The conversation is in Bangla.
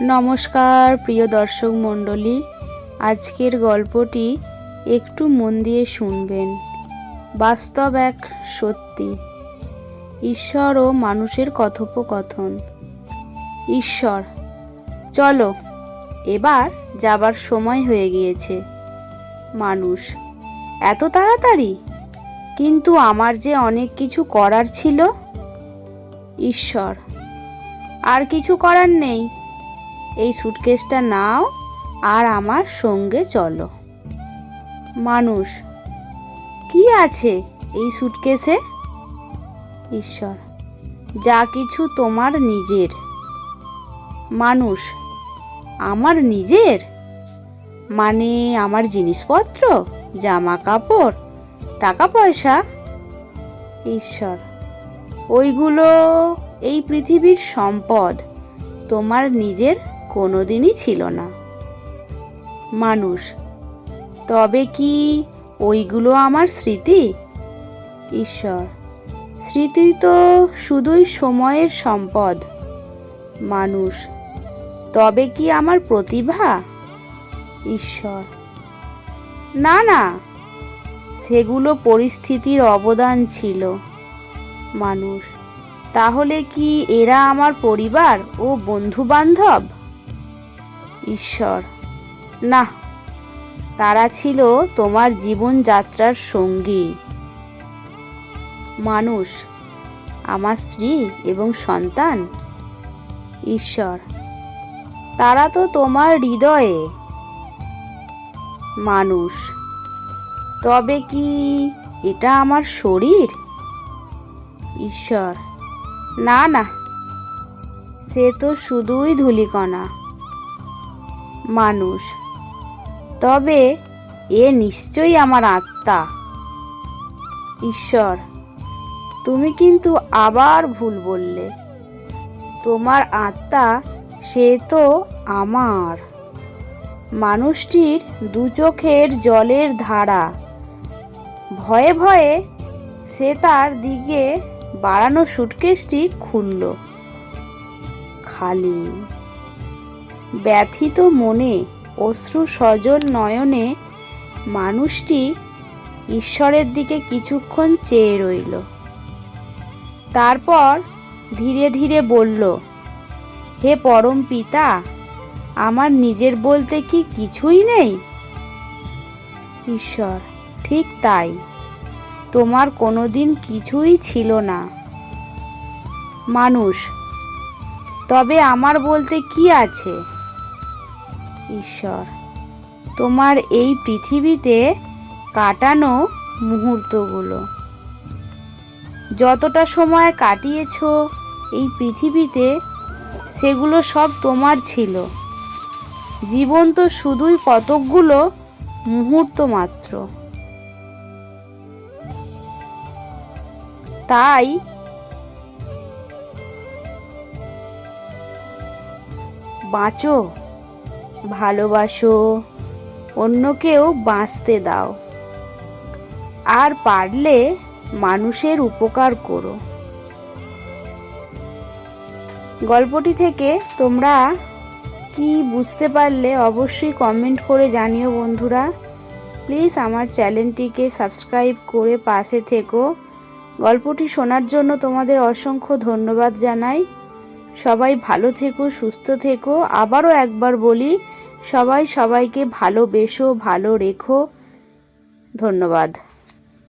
নমস্কার, প্রিয় দর্শক মণ্ডলী। আজকের গল্পটি একটু মন দিয়ে শুনবেন। বাস্তব এক সত্যি। ঈশ্বর ও মানুষের কথোপকথন। ঈশ্বর, চলো, এবার যাবার সময় হয়ে গিয়েছে। মানুষ, এত তাড়াতাড়ি? কিন্তু আমার যে অনেক কিছু করার ছিল? ঈশ্বর, আর কিছু করার নেই। এই সুটকেসটা নাও আর আমার সঙ্গে চলো। মানুষ, কি আছে এই সুটকেসে ঈশ্বর, যা কিছু তোমার নিজের। মানুষ, আমার নিজের? মানে আমার জিনিসপত্র জামা কাপড় টাকা পয়সা ঈশ্বর, ওইগুলো এই পৃথিবীর সম্পদ, তোমার নিজের কোনোদিনই ছিল না। মানুষ, তবে কি ওইগুলো আমার স্মৃতি? ঈশ্বর, স্মৃতি তো শুধুই সময়ের সম্পদ। মানুষ, তবে কি আমার প্রতিভা? ঈশ্বর, না না, সেগুলো পরিস্থিতির অবদান ছিল। মানুষ, তাহলে কি এরা আমার পরিবার ও বন্ধু বান্ধব ঈশ্বর। না তারা ছিল তোমার জীবনযাত্রার সঙ্গী। মানুষ, আমার স্ত্রী এবং সন্তান? ঈশ্বর, তারা তো তোমার হৃদয়ে। মানুষ, তবে কি এটা আমার শরীর? ঈশ্বর, না না, সে তো শুধুই ধূলিকণা। মানুষ। তবে এ নিশ্চয়ই আমার আত্মা। ঈশ্বর, তুমি কিন্তু আবার ভুল বললে। তোমার আত্মা, সে তো আমার। মানুষটির দু চোখের জলের ধারা। ভয়ে ভয়ে সে তার দিকে বাড়ানো সুটকেসটি খুলল। খালি ব্যথিত মনে, অশ্রু সজল নয়নে মানুষটি ঈশ্বরের দিকে কিছুক্ষণ চেয়ে রইল। তারপর ধীরে ধীরে বলল, হে পরম পিতা, আমার নিজের বলতে কি কিছুই নেই? ঈশ্বর, ঠিক তাই। তোমার কোনো দিন কিছুই ছিল না। মানুষ, তবে আমার বলতে কি আছে? ঈশ্বর। তোমার এই পৃথিবীতে কাটানো মুহূর্তগুলো। যতটা সময় কাটিয়েছ এই পৃথিবীতে, সেগুলো সব তোমার ছিল। জীবন তো শুধুই কতকগুলো মুহূর্ত মাত্র। তাই বাঁচো। ভালোবাসো, অন্যকেও বাঁচতে দাও। আর পারলে মানুষের উপকার করো। গল্পটি থেকে তোমরা কি বুঝতে পারলে অবশ্যই কমেন্ট করে জানিও বন্ধুরা। প্লিজ আমার চ্যানেলটিকে সাবস্ক্রাইব করে পাশে থেকো। গল্পটি শোনার জন্য তোমাদের অসংখ্য ধন্যবাদ জানাই। সবাই ভালো থেকো সুস্থ থেকো। আবারও একবার বলি সবাই সবাইকে ভালোবেসো ভালো রেখো। ধন্যবাদ।